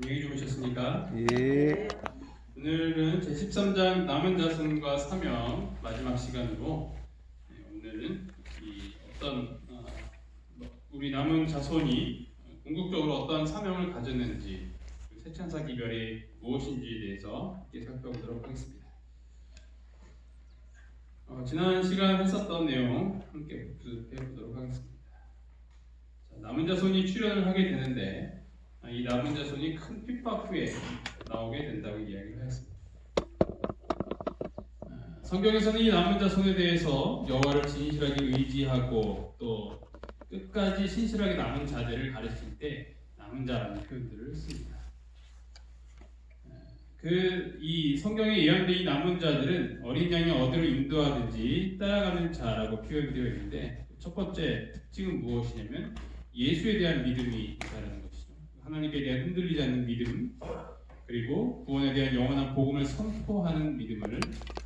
안녕히 주무셨습니까? 예. 오늘은 제13장 남은 자손과 사명 마지막 시간으로 네, 오늘은 이 어떤 어, 뭐, 우리 남은 자손이 궁극적으로 어떤 사명을 가졌는지 그 세천사 기별이 무엇인지에 대해서 함께 살펴보도록 하겠습니다. 어, 지난 시간 했었던 내용 함께 복습해 보도록 하겠습니다. 자, 남은 자손이 출연을 하게 되는데 아, 이 남은 자손이 큰 핍박 후에 나오게 된다고 이야기를 하였습니다. 아, 성경에서는 이 남은 자손에 대해서 여호와를 진실하게 의지하고 또 끝까지 신실하게 남은 자들을 가르칠 때 남은 자라는 표현들을 씁니다. 그 이 성경에 예언된 이 남은 자들은 어린 양이 어디로 인도하든지 따라가는 자라고 표현되어 있는데 첫 번째 특징은 무엇이냐면 예수에 대한 믿음이 있다는 것이죠. 하나님께 대한 흔들리지 않는 믿음, 그리고 구원에 대한 영원한 복음을 선포하는 믿음을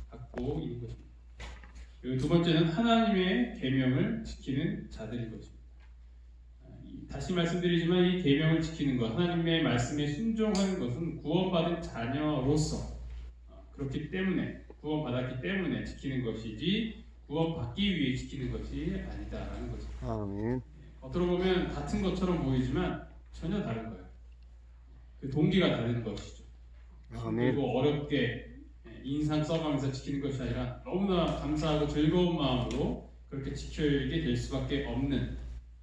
갖고 있는 것입니다. 그리고 두 번째는 하나님의 계명을 지키는 자들인 것입니다. 아, 이- 다시 말씀드리지만 이 계명을 지키는 것, 하나님의 말씀에 순종하는 것은 구원받은 자녀로서 어, 그렇기 때문에 구원받았기 때문에 지키는 것이지 구원받기 위해 지키는 것이 아니다라는 거죠. 아멘. 겉으로 보면 같은 것처럼 보이지만 전혀 다른 거예요. 그 동기가 다른 것이죠. 아멘. 그리고 어렵게 인상 써가면서 지키는 것이 아니라 너무나 감사하고 즐거운 마음으로 그렇게 지켜야 될 수밖에 없는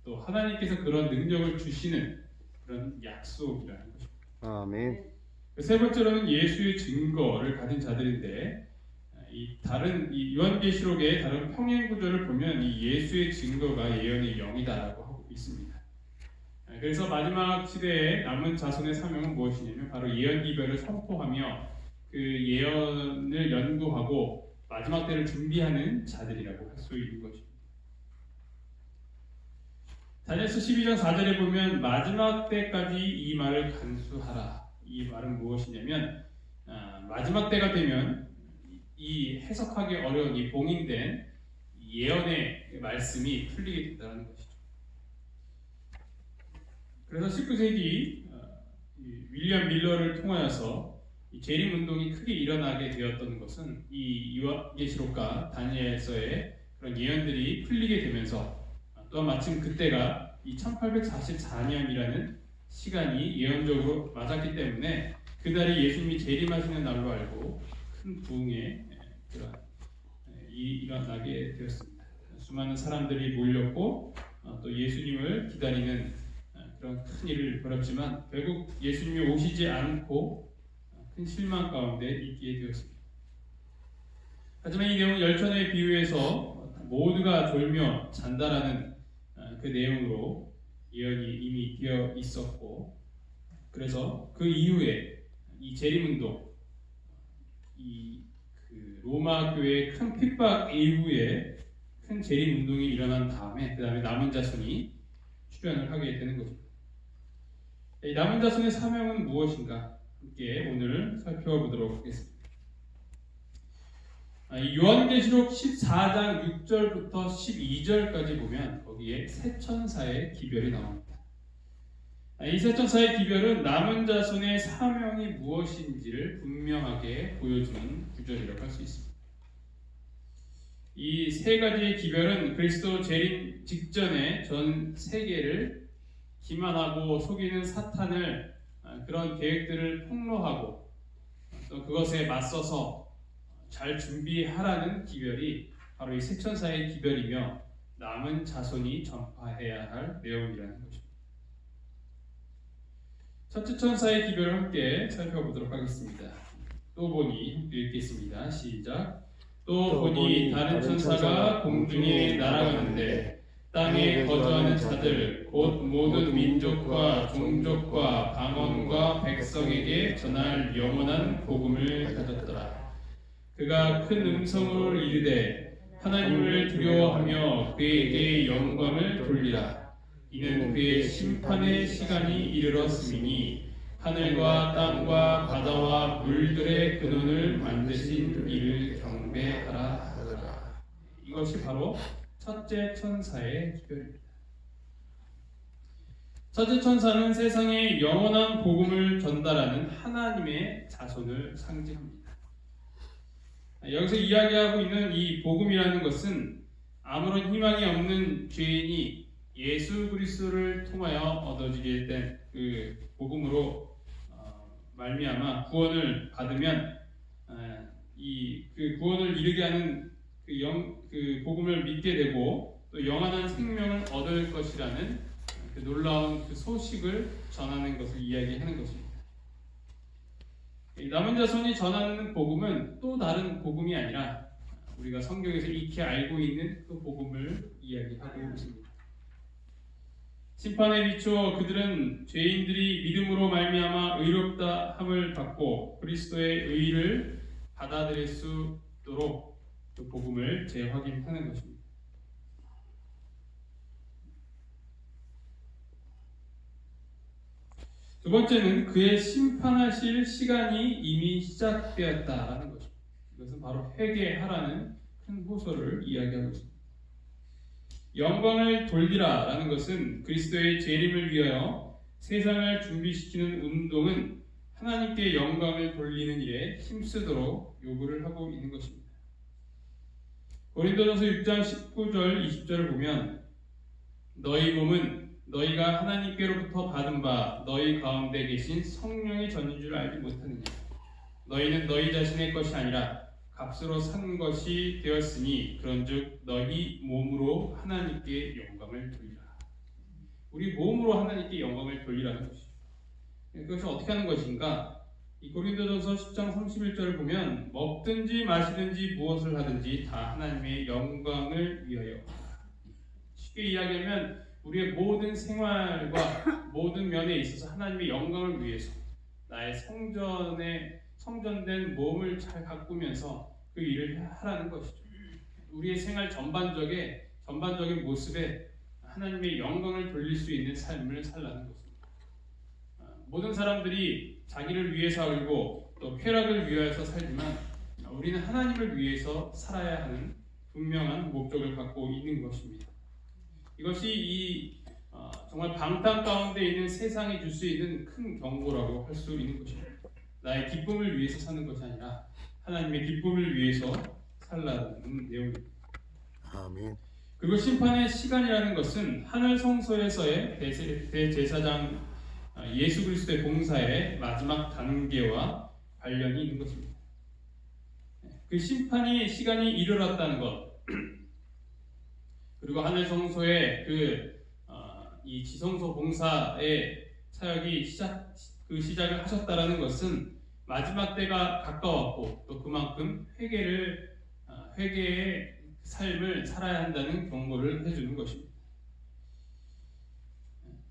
또 하나님께서 그런 능력을 주시는 그런 약속이라는 것입니다. 아멘. 세 번째로는 예수의 증거를 가진 자들인데 이 다른 이 요한계시록의 다른 평행 구조를 보면 이 예수의 증거가 예언의 영이다라고 하고 있습니다. 그래서 마지막 시대에 남은 자손의 사명은 무엇이냐면 바로 예언 기별을 선포하며 그 예언을 연구하고 마지막 때를 준비하는 자들이라고 할 수 있는 것입니다. 다니엘서 12장 4절에 보면 마지막 때까지 이 말을 간수하라. 이 말은 무엇이냐면 아, 마지막 때가 되면 이 해석하기 어려운 이 봉인된 예언의 말씀이 풀리게 된다는 것이죠. 그래서 19세기 어, 이 윌리엄 밀러를 통하여서 이 재림 운동이 크게 일어나게 되었던 것은 이 요한계시록과 다니엘서의 그런 예언들이 풀리게 되면서 또 마침 그때가 이 1844년이라는 시간이 예언적으로 맞았기 때문에 그날이 예수님이 재림하시는 날로 알고 큰 부흥에 그런 이 일어나게 되었습니다. 수많은 사람들이 몰렸고 어, 또 예수님을 기다리는 어, 그런 큰 일을 벌였지만 결국 예수님이 오시지 않고 어, 큰 실망 가운데 있게 되었습니다. 하지만 이 내용은 열천의 비유에서 모두가 졸며 잔다라는 어, 그 내용으로 예언이 이미 되어 있었고 그래서 그 이후에 이 재림운동 이 그 로마 교회의 큰 핍박 이후에 큰 재림운동이 일어난 다음에 그 다음에 남은 자손이 출연을 하게 되는 거죠. 이 남은 자손의 사명은 무엇인가 함께 오늘 살펴보도록 하겠습니다. 아, 이 요한계시록 14장 6절부터 12절까지 보면 거기에 세 천사의 기별이 나옵니다. 아, 이세 천사의 기별은 남은 자손의 사명이 무엇인지를 분명하게 보여주는 구절이라고 할 수 있습니다. 이 세 가지의 기별은 그리스도 재림 직전에 전 세계를 기만하고 속이는 사탄을 아, 그런 계획들을 폭로하고 또 그것에 맞서서 잘 준비하라는 기별이 바로 이 세천사의 기별이며 남은 자손이 전파해야 할 내용이라는 것입니다. 첫째 천사의 기별을 함께 살펴보도록 하겠습니다. 또 보니 읽겠습니다. 시작. 또 보니 다른 천사가 공중에 날아가는데 땅에 거주하는 자들 곧 모든 민족과 종족과 방언과 백성에게 전할 영원한 복음을 가졌더라. 그가 큰 음성을 이르되 하나님을 두려워하며 그에게 영광을 돌리라. 이는 그의 심판의 시간이 이르렀음이니 하늘과 땅과 바다와 물들의 근원을 만드신 이를 경배하라 하더라. 이것이 바로 첫째 천사의 기별입니다. 첫째 천사는 세상에 영원한 복음을 전달하는 하나님의 자손을 상징합니다. 여기서 이야기하고 있는 이 복음이라는 것은 아무런 희망이 없는 죄인이 예수 그리스도를 통하여 얻어지게 된 그 복음으로 어, 말미암아 구원을 받으면 이 그 구원을 이르게 하는 그, 영, 그 복음을 믿게 되고 또 영원한 생명을 얻을 것이라는 그 놀라운 그 소식을 전하는 것을 이야기하는 것입니다. 이 남은 자손이 전하는 복음은 또 다른 복음이 아니라 우리가 성경에서 익히 알고 있는 그 복음을 이야기하고 있습니다. 심판에 비추어 그들은 죄인들이 믿음으로 말미암아 의롭다 함을 받고 그리스도의 의를 받아들일 수 있도록 그 복음을 재확인하는 것입니다. 두 번째는 그의 심판하실 시간이 이미 시작되었다라는 것입니다. 이것은 바로 회개하라는 큰 호소를 이야기하고 있습니다. 영광을 돌리라라는 것은 그리스도의 재림을 위하여 세상을 준비시키는 운동은 하나님께 영광을 돌리는 일에 힘쓰도록 요구를 하고 있는 것입니다. 고린도전서 6장 19절 20절을 보면 너희 몸은 너희가 하나님께로부터 받은 바 너희 가운데 계신 성령의 전인 줄 알지 못하느냐? 너희는 너희 자신의 것이 아니라 값으로 산 것이 되었으니 그런즉 너희 몸으로 하나님께 영광을 돌리라. 우리 몸으로 하나님께 영광을 돌리라는 것이죠. 그것이 어떻게 하는 것인가 이 고린도전서 10장 31절을 보면 먹든지 마시든지 무엇을 하든지 다 하나님의 영광을 위하여 쉽게 이야기하면 우리의 모든 생활과 모든 면에 있어서 하나님의 영광을 위해서 나의 성전에 성전된 몸을 잘 가꾸면서 그 일을 하라는 것이죠. 우리의 생활 전반적에 전반적인 모습에 하나님의 영광을 돌릴 수 있는 삶을 살라는 것입니다. 아, 모든 사람들이 자기를 위해서 살고 또 쾌락을 위하여서 살지만 우리는 하나님을 위해서 살아야 하는 분명한 목적을 갖고 있는 것입니다. 이것이 이 어, 정말 방탕 가운데 있는 세상이 줄 수 있는 큰 경고라고 할 수 있는 것입니다. 나의 기쁨을 위해서 사는 것이 아니라 하나님의 기쁨을 위해서 살라는 내용입니다. 아멘. 그리고 심판의 시간이라는 것은 하늘 성소에서의 대제- 대제사장 어, 예수 그리스도의 봉사의 마지막 단계와 관련이 있는 것입니다. 그 심판의 시간이 이르렀다는 것, 그리고 하늘 성소의 그, 어, 이 지성소 봉사의 사역이 시작, 그 시작을 하셨다라는 것은 마지막 때가 가까웠고 또 그만큼 회개를 어, 회개의 삶을 살아야 한다는 경고를 해주는 것입니다.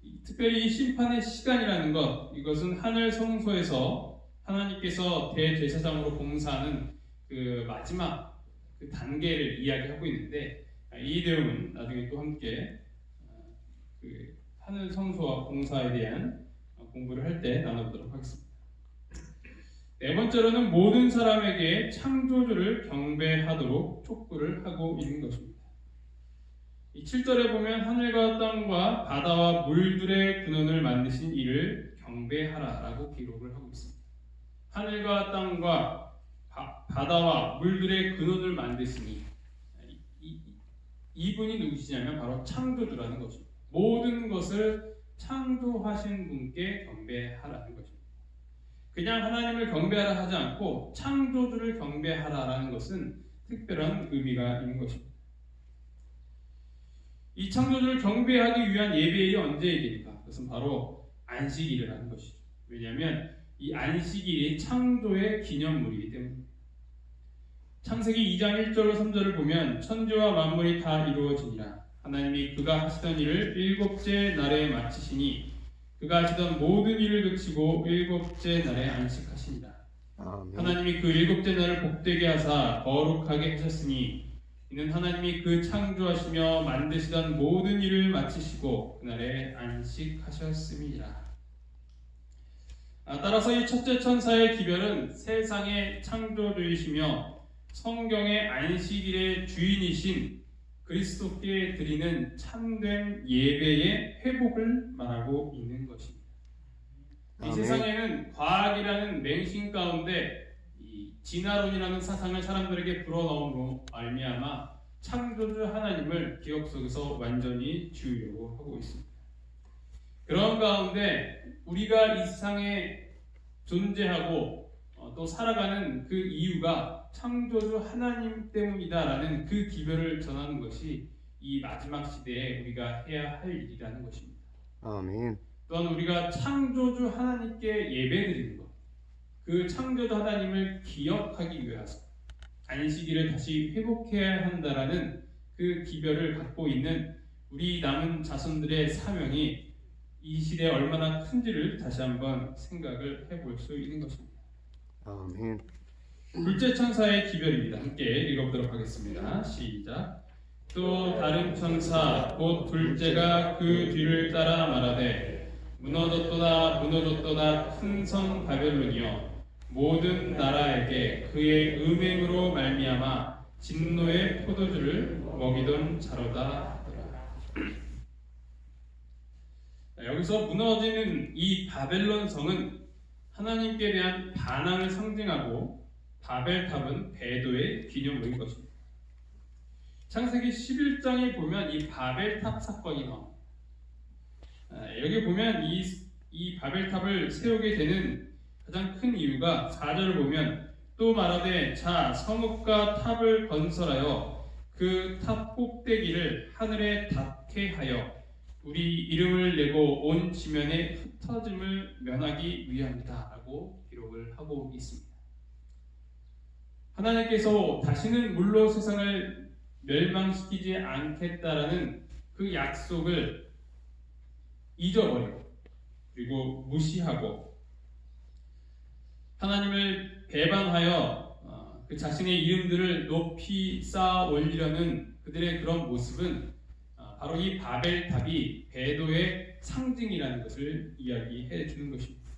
이- 특별히 이 심판의 시간이라는 것 이것은 하늘 성소에서 하나님께서 대제사장으로 봉사하는 그 마지막 그 단계를 이야기하고 있는데 이 내용은 나중에 또 함께 어, 그 하늘 성소와 봉사에 대한 공부를 할 때 나눠보도록 하겠습니다. 네 번째로는 모든 사람에게 창조주를 경배하도록 촉구를 하고 있는 것입니다. 이 7절에 보면 하늘과 땅과 바다와 물들의 근원을 만드신 이를 경배하라라고 기록을 하고 있습니다. 하늘과 땅과 바, 바다와 물들의 근원을 만드시니 이, 이, 이 분이 누구시냐면 바로 창조주라는 것입니다. 모든 것을 창조하신 분께 경배하라는 것입니다. 그냥 하나님을 경배하라 하지 않고 창조주를 경배하라라는 것은 특별한 의미가 있는 것입니다. 이 창조주를 경배하기 위한 예배일이 언제이겠까? 그것은 바로 안식일이라는 것이죠. 왜냐하면 이 안식일이 창조의 기념물이기 때문입니다. 창세기 2장 1절로 3절을 보면 천지와 만물이 다 이루어지니라 하나님이 그가 하시던 일을 일곱째 날에 마치시니 그가 하시던 모든 일을 그치고 일곱째 날에 안식하시니라 아멘. 하나님이 그 일곱째 날을 복되게 하사 거룩하게 하셨으니 이는 하나님이 그 창조하시며 만드시던 모든 일을 마치시고 그날에 안식하셨음이니라. 아, 따라서 이 첫째 천사의 기별은 세상의 창조주이시며 성경의 안식일의 주인이신 그리스도께 드리는 참된 예배의 회복을 말하고 있는 것입니다. 이. 세상에는 과학이라는 맹신 가운데 이 진화론이라는 사상을 사람들에게 불어넣음으로 말미암아 창조주 하나님을 기억 속에서 완전히 지우려고 하고 있습니다. 그런 가운데 우리가 이 세상에 존재하고 어, 또 살아가는 그 이유가 창조주 하나님 때문이다라는 그 기별을 전하는 것이 이 마지막 시대에 우리가 해야 할 일이라는 것입니다. 아멘. 또한 우리가 창조주 하나님께 예배드리는 것, 그 창조주 하나님을 기억하기 위해서 안식일을 다시 회복해야 한다라는 그 기별을 갖고 있는 우리 남은 자손들의 사명이 이 시대에 얼마나 큰지를 다시 한번 생각을 해볼 수 있는 것입니다. 아멘. 둘째 천사의 기별입니다. 함께 읽어보도록 하겠습니다. 시작. 또 다른 천사 곧 둘째가 그 뒤를 따라 말하되 무너졌도다 무너졌도다 큰 성 바벨론이여 모든 나라에게 그의 음행으로 말미암아 진노의 포도주를 먹이던 자로다 하더라. 자, 여기서 무너지는 이 바벨론 성은 하나님께 대한 반항을 상징하고 바벨탑은 배도의 기념물인 것입니다. 창세기 11장에 보면 이 바벨탑 사건이 나옵니다. 아, 여기 보면 이, 이 바벨탑을 세우게 되는 가장 큰 이유가 4절을 보면 또 말하되 자 성읍과 탑을 건설하여 그 탑 꼭대기를 하늘에 닿게 하여 우리 이름을 내고 온 지면에 흩어짐을 면하기 위함이다 라고 기록을 하고 있습니다. 하나님께서 다시는 물로 세상을 멸망시키지 않겠다라는 그 약속을 잊어버리고 그리고 무시하고 하나님을 배반하여 어, 그 자신의 이름들을 높이 쌓아 올리려는 그들의 그런 모습은 어, 바로 이 바벨탑이 배도의 상징이라는 것을 이야기해 주는 것입니다.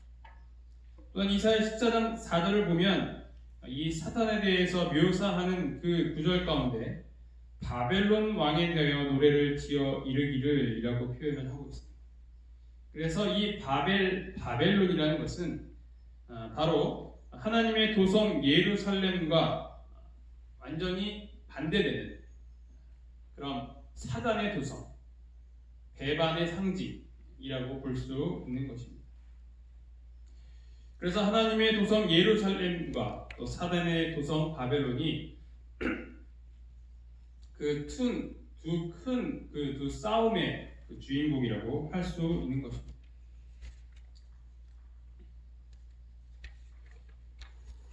또한 이사야 14장 4절을 보면 이 사탄에 대해서 묘사하는 그 구절 가운데 바벨론 왕에 대하여 노래를 지어 이르기를 이라고 표현을 하고 있습니다. 그래서 이 바벨 바벨론이라는 것은 아, 바로 하나님의 도성 예루살렘과 완전히 반대되는 그런 사단의 도성, 배반의 상징이라고 볼 수 있는 것입니다. 그래서 하나님의 도성 예루살렘과 또 사단의 도성 바벨론이 그두큰 그두 싸움의 그 주인공이라고 할 수 있는 것입니다.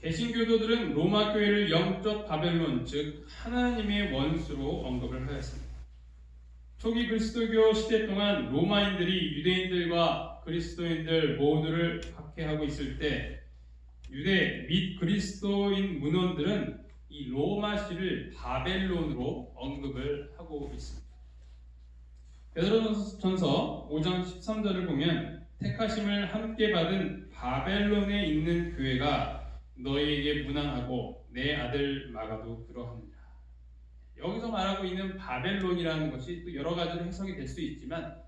개신교도들은 로마 교회를 영적 바벨론 즉 하나님의 원수로 언급을 하였습니다. 초기 그리스도교 시대 동안 로마인들이 유대인들과 그리스도인들 모두를 박해하고 있을 때 유대 및 그리스도인 문헌들은 이 로마시를 바벨론으로 언급을 하고 있습니다. 베드로전서 5장 13절을 보면 택하심을 함께 받은 바벨론에 있는 교회가 너희에게 무난하고 내 아들 마가도 그러합니다. 여기서 말하고 있는 바벨론이라는 것이 또 여러 가지로 해석이 될 수 있지만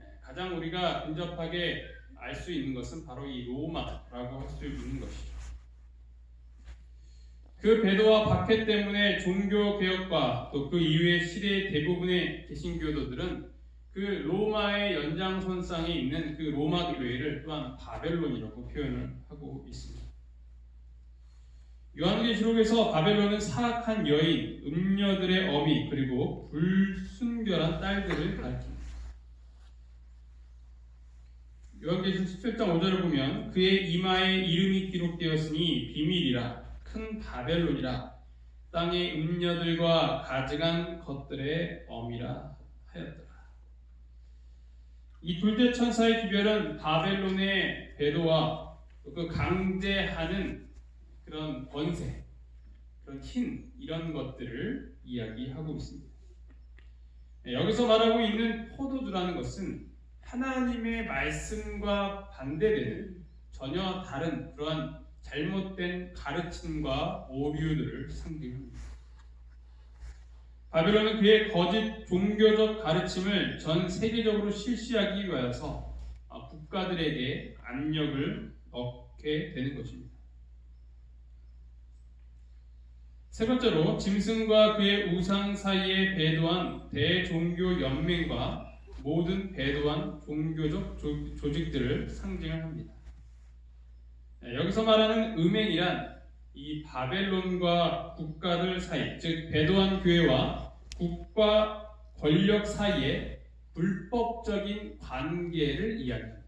예, 가장 우리가 근접하게 알 수 있는 것은 바로 이 로마라고 할 수 있는 것이죠. 그 배도와 박해 때문에 종교 개혁과 또 그 이후의 시대의 대부분의 개신교도들은 그 로마의 연장선상에 있는 그 로마 교회를 또한 바벨론이라고 표현을 하고 있습니다. 요한계시록에서 바벨론은 사악한 여인, 음녀들의 어미 그리고 불순결한 딸들을 가리킵니다. 요한계시록 17장 5절을 보면 그의 이마에 이름이 기록되었으니 비밀이라 큰 바벨론이라 땅의 음녀들과 가증한 것들의 어미라 하였더라. 이 둘째 천사의 기별은 바벨론의 배도와 그 강제하는 그런 권세, 그런 힘 이런 것들을 이야기하고 있습니다. 네, 여기서 말하고 있는 포도주라는 것은 하나님의 말씀과 반대되는 전혀 다른 그러한 잘못된 가르침과 오류들을 상징합니다. 바벨론은 그의 거짓 종교적 가르침을 전 세계적으로 실시하기 위하여서 아, 국가들에게 압력을 넣게 되는 것입니다. 세 번째로 짐승과 그의 우상 사이에 배도한 대종교 연맹과 모든 배도한 종교적 조, 조직들을 상징을 합니다. 네, 여기서 말하는 음행이란 이 바벨론과 국가들 사이, 즉 배도한 교회와 국가 권력 사이의 불법적인 관계를 이야기합니다.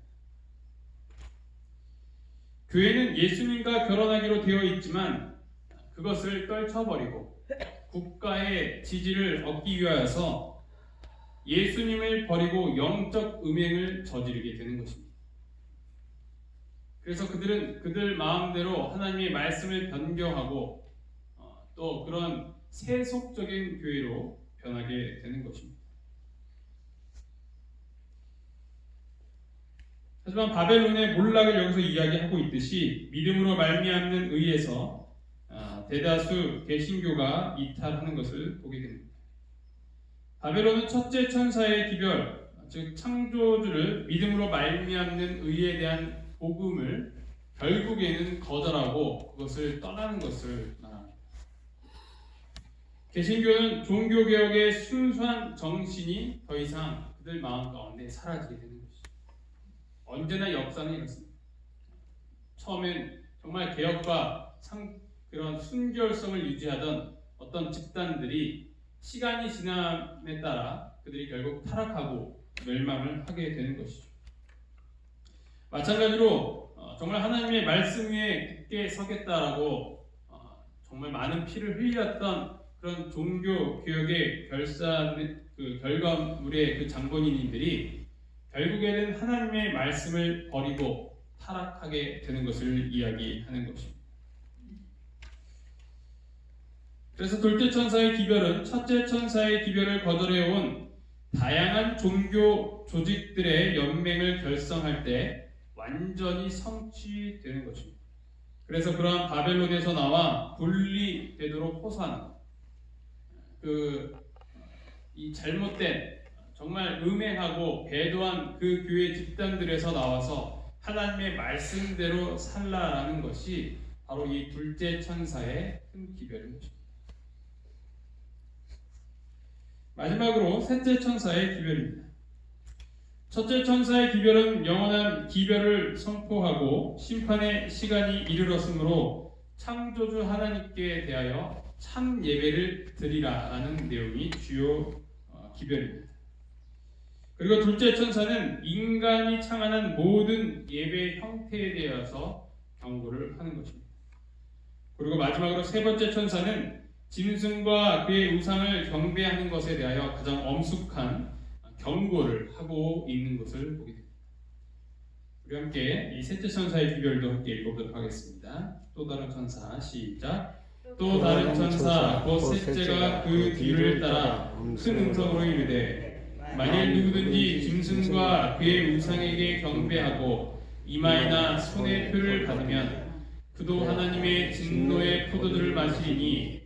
교회는 예수님과 결혼하기로 되어 있지만 그것을 떨쳐버리고 국가의 지지를 얻기 위하여서 예수님을 버리고 영적 음행을 저지르게 되는 것입니다. 그래서 그들은 그들 마음대로 하나님의 말씀을 변경하고 어, 또 그런 세속적인 교회로 변하게 되는 것입니다. 하지만 바벨론의 몰락을 여기서 이야기하고 있듯이 믿음으로 말미암는 의에서 아, 대다수 개신교가 이탈하는 것을 보게 됩니다. 바벨론은 첫째 천사의 기별, 즉 창조주를 믿음으로 말미암는 의에 대한 복음을 결국에는 거절하고 그것을 떠나는 것을 말합니다. 개신교는 종교 개혁의 순수한 정신이 더 이상 그들 마음 가운데 사라지게 되는 것이죠. 언제나 역사는 이렇습니다. 처음엔 정말 개혁과 상, 그런 순결성을 유지하던 어떤 집단들이 시간이 지남에 따라 그들이 결국 타락하고 멸망을 하게 되는 것이죠. 마찬가지로 어, 정말 하나님의 말씀 위에 굳게 서겠다라고 어, 정말 많은 피를 흘렸던 그런 종교 개혁의 결산 그 결과물의 그 장본인들이 결국에는 하나님의 말씀을 버리고 타락하게 되는 것을 이야기하는 것입니다. 그래서 둘째 천사의 기별은 첫째 천사의 기별을 거절해온 다양한 종교 조직들의 연맹을 결성할 때 완전히 성취되는 것입니다. 그래서 그러한 바벨론에서 나와 분리되도록 호소하는 그 이 잘못된 정말 음행하고 배도한 그 교회 집단들에서 나와서 하나님의 말씀대로 살라라는 것이 바로 이 둘째 천사의 큰 기별인 것입니다. 마지막으로 셋째 천사의 기별입니다. 첫째 천사의 기별은 영원한 기별을 선포하고 심판의 시간이 이르렀으므로 창조주 하나님께 대하여 참 예배를 드리라라는 내용이 주요 어, 기별입니다. 그리고 둘째 천사는 인간이 창안한 모든 예배 형태에 대해서 경고를 하는 것입니다. 그리고 마지막으로 세 번째 천사는 짐승과 그의 우상을 경배하는 것에 대하여 가장 엄숙한 경고를 하고 있는 것을 보게 됩니다. 우리 함께 이 셋째 천사의 기별도 함께 읽어보도록 하겠습니다. 또 다른 천사 시작. 또 다른 천사 곧 셋째가 그 뒤를 따라 큰 음성으로 이르되 만일 누구든지 짐승과 그의 우상에게 경배하고 이마이나 손에 표를 받으면 그도 하나님의 진노의 포도주를 마시리니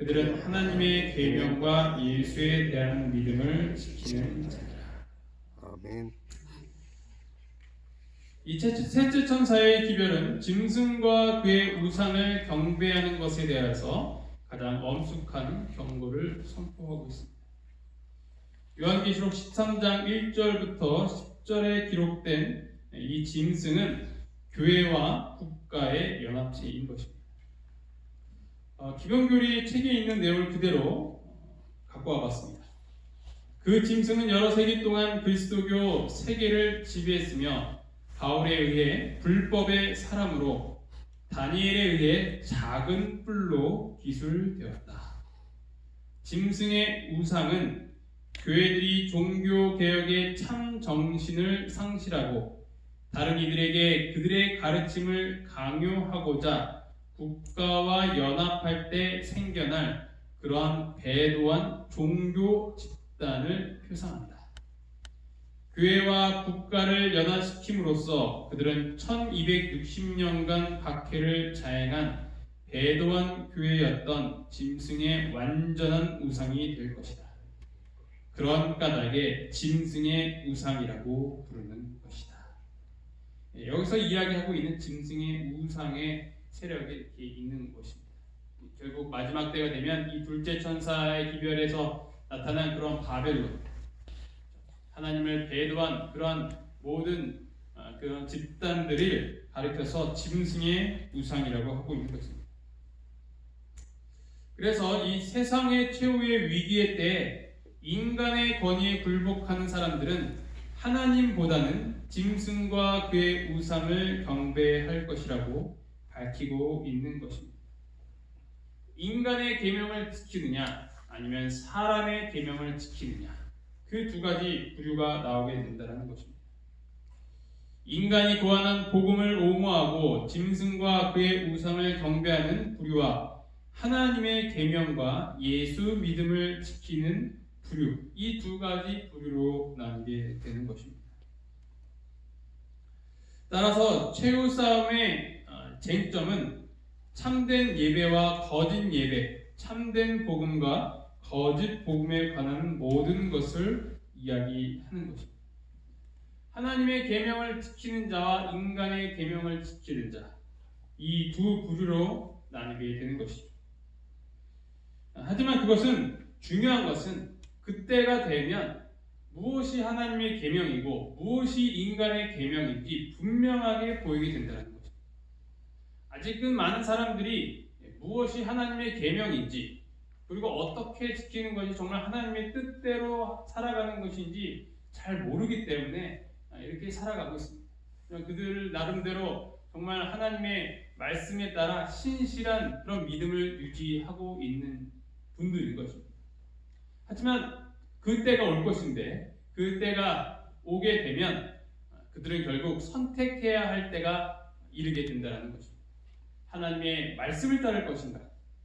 그들은 하나님의 계명과 예수에 대한 믿음을 지키는 자니라 아멘. 이 셋째 천사의 기별은 짐승과 그의 우상을 경배하는 것에 대해서 가장 엄숙한 경고를 선포하고 있습니다. 요한계시록 13장 1절부터 10절에 기록된 이 짐승은 교회와 국가의 연합체인 것입니다. 어, 기병교리 책에 있는 내용을 그대로 갖고 와봤습니다. 그 짐승은 여러 세기 동안 그리스도교 세계를 지배했으며 바울에 의해 불법의 사람으로 다니엘에 의해 작은 뿔로 기술되었다. 짐승의 우상은 교회들이 종교 개혁의 참 정신을 상실하고 다른 이들에게 그들의 가르침을 강요하고자 국가와 연합할 때 생겨날 그러한 배도한 종교 집단을 표상한다. 교회와 국가를 연합시킴으로써 그들은 1260년간 박해를 자행한 배도한 교회였던 짐승의 완전한 우상이 될 것이다. 그런 까닭에 짐승의 우상이라고 부르는 것이다. 예, 여기서 이야기하고 있는 짐승의 우상의 세력이 이렇게 있는 것입니다. 결국 마지막 때가 되면 이 둘째 천사의 기별에서 나타난 그런 바벨론, 하나님을 배도한 그러한 모든 아, 그런 집단들을 가리켜서 짐승의 우상이라고 하고 있는 것입니다. 그래서 이 세상의 최후의 위기의 때 인간의 권위에 굴복하는 사람들은 하나님보다는 짐승과 그의 우상을 경배할 것이라고 밝히고 있는 것입니다. 인간의 계명을 지키느냐 아니면 사람의 계명을 지키느냐 그 두 가지 부류가 나오게 된다는 것입니다. 인간이 고안한 복음을 옹호하고 짐승과 그의 우상을 경배하는 부류와 하나님의 계명과 예수 믿음을 지키는 부류 이 두 가지 부류로 나뉘게 되는 것입니다. 따라서 최후 싸움의 어, 쟁점은 참된 예배와 거짓 예배, 참된 복음과 거짓 복음에 관한 모든 것을 이야기하는 것입니다. 하나님의 계명을 지키는 자와 인간의 계명을 지키는 자, 이 두 부류로 나뉘게 되는 것이죠. 하지만 그것은 중요한 것은 그때가 되면 무엇이 하나님의 계명이고 무엇이 인간의 계명인지 분명하게 보이게 된다는 것입니다. 아직은 많은 사람들이 무엇이 하나님의 계명인지 그리고 어떻게 지키는 것이 정말 하나님의 뜻대로 살아가는 것인지 잘 모르기 때문에 이렇게 살아가고 있습니다. 그들 나름대로 정말 하나님의 말씀에 따라 신실한 그런 믿음을 유지하고 있는 분들인 것입니다. 하지만 그 때가 올 것인데 그 때가 오게 되면 그들은 결국 선택해야 할 때가 이르게 된다는 것입니다. 하나님의 말씀을 따를 것인가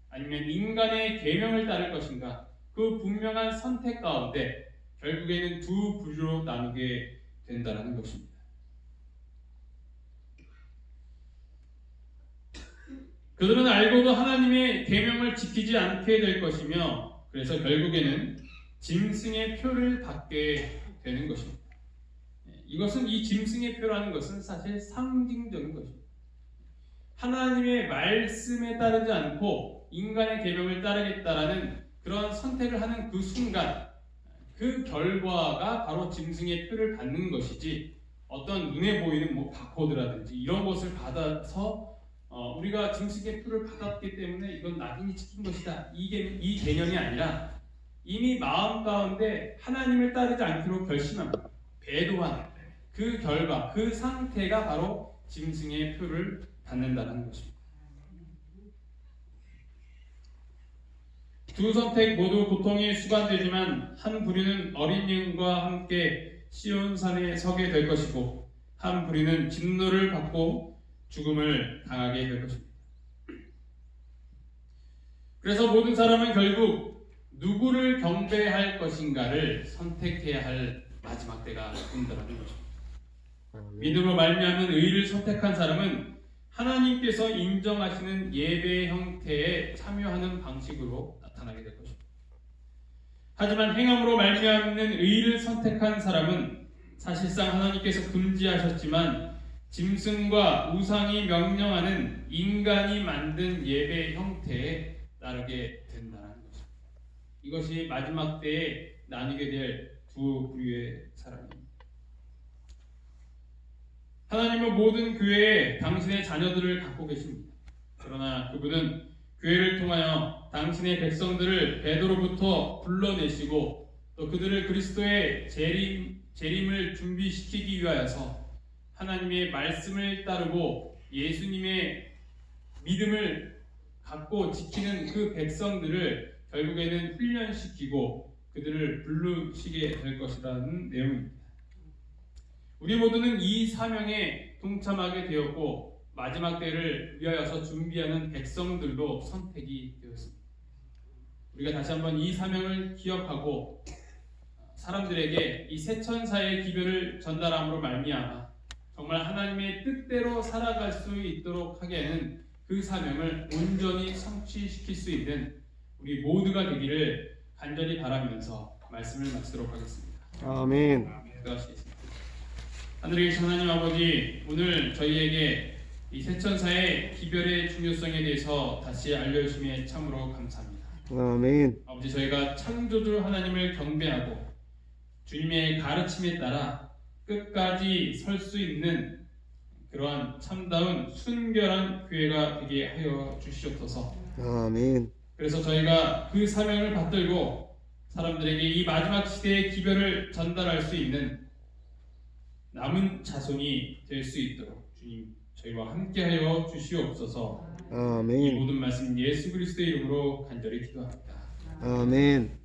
아니면 인간의 계명을 따를 것인가 그 분명한 선택 가운데 결국에는 두 부류로 나누게 된다는 것입니다. 그들은 알고도 하나님의 계명을 지키지 않게 될 것이며 그래서 결국에는 짐승의 표를 받게 되는 것입니다. 이것은 이 짐승의 표라는 것은 사실 상징적인 것입니다. 하나님의 말씀에 따르지 않고 인간의 계명을 따르겠다라는 그런 선택을 하는 그 순간 그 결과가 바로 짐승의 표를 받는 것이지 어떤 눈에 보이는 뭐 바코드라든지 이런 것을 받아서 어, 우리가 짐승의 표를 받았기 때문에 이건 낙인이 찍힌 것이다. 이게 이 개념이 아니라 이미 마음 가운데 하나님을 따르지 않기로 결심합니다. 배도한 그 결과, 그 상태가 바로 짐승의 표를 받는다는 것입니다. 두 선택 모두 고통이 수반되지만 한 부류는 어린 양과 함께 시온산에 서게 될 것이고 한 부류는 진노를 받고 죽음을 당하게 될 것입니다. 그래서 모든 사람은 결국 누구를 경배할 것인가를 선택해야 할 마지막 때가 온다는 것입니다. 믿음으로 말미암는 의를 선택한 사람은 하나님께서 인정하시는 예배 형태에 참여하는 방식으로 나타나게 될 것입니다. 하지만 행함으로 말미암는 의를 선택한 사람은 사실상 하나님께서 금지하셨지만 짐승과 우상이 명령하는 인간이 만든 예배 형태에 따르게 된다는 것입니다. 이것이 마지막 때에 나뉘게 될 두 부류의 사람입니다. 하나님은 모든 교회에 당신의 자녀들을 갖고 계십니다. 그러나 그분은 교회를 통하여 당신의 백성들을 배도로부터 불러내시고 또 그들을 그리스도의 재림, 재림을 준비시키기 위하여서 하나님의 말씀을 따르고 예수님의 믿음을 갖고 지키는 그 백성들을 결국에는 훈련시키고 그들을 부르시게 될 것이라는 내용입니다. 우리 모두는 이 사명에 동참하게 되었고 마지막 때를 위하여서 준비하는 백성들로 선택이 되었습니다. 우리가 다시 한번 이 사명을 기억하고 사람들에게 이 세천사의 기별을 전달함으로 말미암아 정말 하나님의 뜻대로 살아갈 수 있도록 하게는 그 사명을 온전히 성취시킬 수 있는 우리 모두가 되기를 간절히 바라면서 말씀을 마치도록 하겠습니다. 아멘. 기도하시겠습니다. 하늘에 계신 하나님 아버지 오늘 저희에게 이 세천사의 기별의 중요성에 대해서 다시 알려주심에 참으로 감사합니다. 아멘. 아버지 저희가 창조주 하나님을 경배하고 주님의 가르침에 따라 끝까지 설 수 있는 그러한 참다운 순결한 교회가 되게 하여 주시옵소서. 아멘. 그래서 저희가 그 사명을 받들고 사람들에게 이 마지막 시대의 기별을 전달할 수 있는 남은 자손이 될 수 있도록 주님 저희와 함께하여 주시옵소서. 이 아멘. 모든 말씀 예수 그리스도의 이름으로 간절히 기도합니다. 아멘.